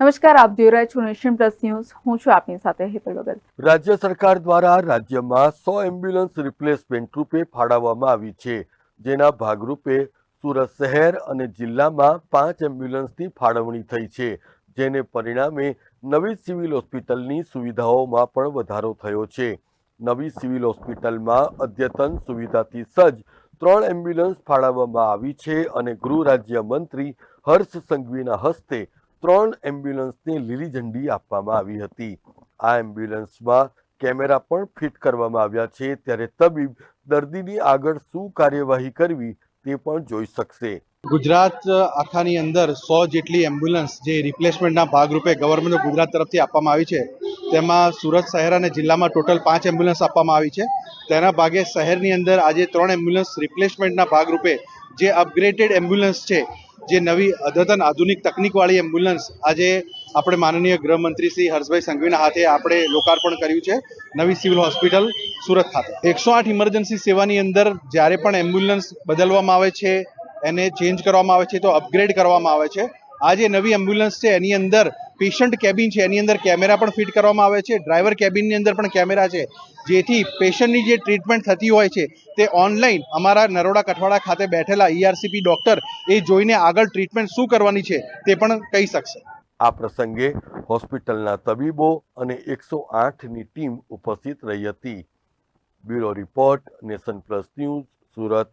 નમસ્કાર, આપ જોઈ રહ્યા છો નેશન પ્લસ ન્યૂઝ. હું છું આપની સાથે હેતલ વગર. રાજ્ય સરકાર દ્વારા રાજ્યમાં સો એમ્બ્યુલન્સ રિપ્લેસમેન્ટ રૂપે ફાળવવામાં આવી છે. જેના ભાગરૂપે સુરત શહેર અને જિલ્લામાં પાંચ એમ્બ્યુલન્સની ફાળવણી થઈ છે. જેને પરિણામે નવી સિવિલ હોસ્પિટલની સુવિધાઓમાં પણ વધારો થયો છે. નવી સિવિલ હોસ્પિટલમાં અદ્યતન સુવિધાથી સજ્જ ત્રણ એમ્બ્યુલન્સ ફાળવવામાં આવી છે અને ગૃહ રાજ્ય મંત્રી હર્ષ સંઘવીના હસ્તે ત્રણ એમ્બ્યુલન્સને લીલી ઝંડી આપવામાં આવી હતી. આ એમ્બ્યુલન્સમાં કેમેરા પણ ફિટ કરવામાં આવ્યા છે. ત્યારે તબીબ દર્દીની આગળ શું કાર્યવાહી કરવી તે પણ જોઈ શકશે. ગુજરાત આખાની અંદર સો જેટલી એમ્બ્યુલન્સ જે રિપ્લેસમેન્ટના ભાગરૂપે ગવર્મેન્ટ ગુજરાત તરફથી આપવામાં આવી છે, તેમાં સુરત શહેર અને જિલ્લામાં ટોટલ પાંચ એમ્બ્યુલન્સ આપવામાં આવી છે. તેના ભાગે શહેરની અંદર આજે ત્રણ એમ્બ્યુલન્સ રિપ્લેસમેન્ટના ભાગરૂપે જે અપગ્રેડેડ એમ્બ્યુલન્સ છે, જે નવી અદ્યતન આધુનિક તકનીકવાળી એમ્બ્યુલન્સ આજે આપણે માનનીય ગૃહમંત્રી શ્રી હર્ષભાઈ સંઘવીના હાથે આપણે લોકાર્પણ કર્યું છે, નવી સિવિલ હોસ્પિટલ સુરત ખાતે. એકસો આઠ ઇમરજન્સી સેવાની અંદર જ્યારે પણ એમ્બ્યુલન્સ બદલવામાં આવે છે, એને ચેન્જ કરવામાં આવે છે, તો અપગ્રેડ કરવામાં આવે છે. આ જે નવી એમ્બ્યુલન્સ છે, એની અંદર પેશન્ટ કેબિન છે, એની અંદર કેમેરા પણ ફિટ કરવામાં આવે છે, ડ્રાઈવર કેબિનની અંદર પણ કેમેરા છે. જેથી પેશન્ટની જે ટ્રીટમેન્ટ થતી હોય છે, તે ઓનલાઈન અમારા નરોડા કઠવાડા ખાતે બેઠેલા ઈઆરસીપી ડોક્ટર એ જોઈને આગળ ટ્રીટમેન્ટ શું કરવાની છે, તે પણ કહી શકશે. આ પ્રસંગે હોસ્પિટલના તબીબો અને એકસો આઠની ટીમ ઉપસ્થિત રહી હતી. Bureau report, nation plus news, Surat.